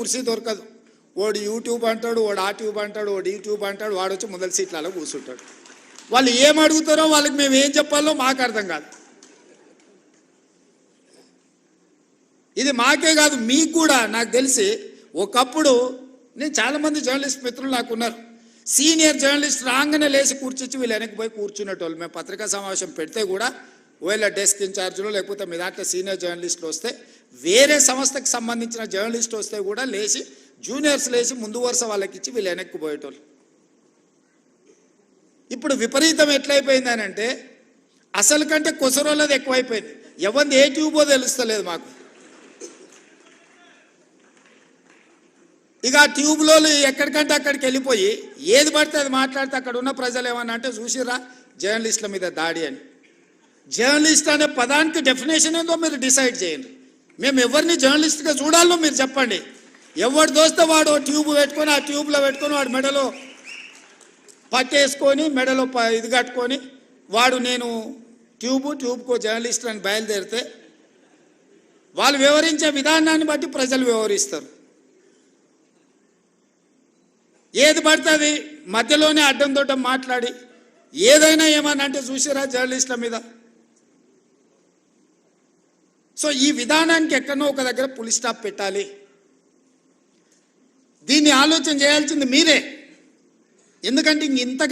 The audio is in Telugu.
కుర్చీ దొరకదు. వాడు యూట్యూబ్ అంటాడు వాడు ఆ ట్యూబ్ అంటాడు వాడు యూట్యూబ్ అంటాడు వాడు వచ్చి ముందల సీట్లలో కూర్చుంటాడు. వాళ్ళు ఏం అడుగుతారో వాళ్ళకి మేము ఏం చెప్పాలో మాకు అర్థం కాదు. ఇది మాకే కాదు మీకు కూడా నాకు తెలిసి ఒకప్పుడు నేను చాలామంది జర్నలిస్ట్ మిత్రులు నాకు ఉన్నారు. సీనియర్ జర్నలిస్ట్ రాగానే లేచి కూర్చొచ్చి వీళ్ళు వెనక్కి పోయి కూర్చునేటోళ్ళు. మేము పత్రికా సమావేశం పెడితే కూడా ఒకవేళ డెస్క్ ఇన్ఛార్జ్లో లేకపోతే మీ దాంట్లో సీనియర్ జర్నలిస్టులు వస్తే వేరే సంస్థకి సంబంధించిన జర్నలిస్ట్ వస్తే కూడా లేచి జూనియర్స్ లేచి ముందు వరుస వాళ్ళకి ఇచ్చి వీళ్ళు వెనక్కి పోయేటోళ్ళు. ఇప్పుడు విపరీతం ఎట్లయిపోయింది అని అంటే అసలు కంటే కొసరోళ్ళది ఎక్కువైపోయింది. ఎవరిది ఏ ట్యూబో తెలుస్తలేదు మాకు. ఇక ఆ ట్యూబ్లో ఎక్కడికంటే అక్కడికి వెళ్ళిపోయి ఏది పడితే అది మాట్లాడితే అక్కడ ఉన్న ప్రజలు ఏమన్నా అంటే చూసిరా జర్నలిస్టుల మీద దాడి అని. జర్నలిస్ట్ అనే పదానికి డెఫినేషన్ ఏందో మీరు డిసైడ్ చేయండి. మేము ఎవరిని జర్నలిస్ట్గా చూడాలో మీరు చెప్పండి. ఎవడు దోస్తే వాడు ఓ ట్యూబ్ పెట్టుకొని ఆ ట్యూబ్లో పెట్టుకొని వాడు మెడలో పట్టేసుకొని మెడలో ప- ఇది కట్టుకొని వాడు నేను ట్యూబ్ ట్యూబ్కో జర్నలిస్ట్ అని బయలుదేరితే వాళ్ళు వివరించే విధానాన్ని బట్టి ప్రజలు వివరిస్తారు. ఏది పడుతుంది మధ్యలోనే అడ్డం దొడ్డం మాట్లాడి ఏదైనా ఏమన్నా అంటే చూసారా జర్నలిస్టుల మీద. సో ఈ విధానానికి ఎక్కడనో ఒక దగ్గర పులి స్టాప్ పెట్టాలి. దీన్ని ఆలోచన చేయాల్సింది మీరే. ఎందుకంటే ఇంక ఇంతకంటే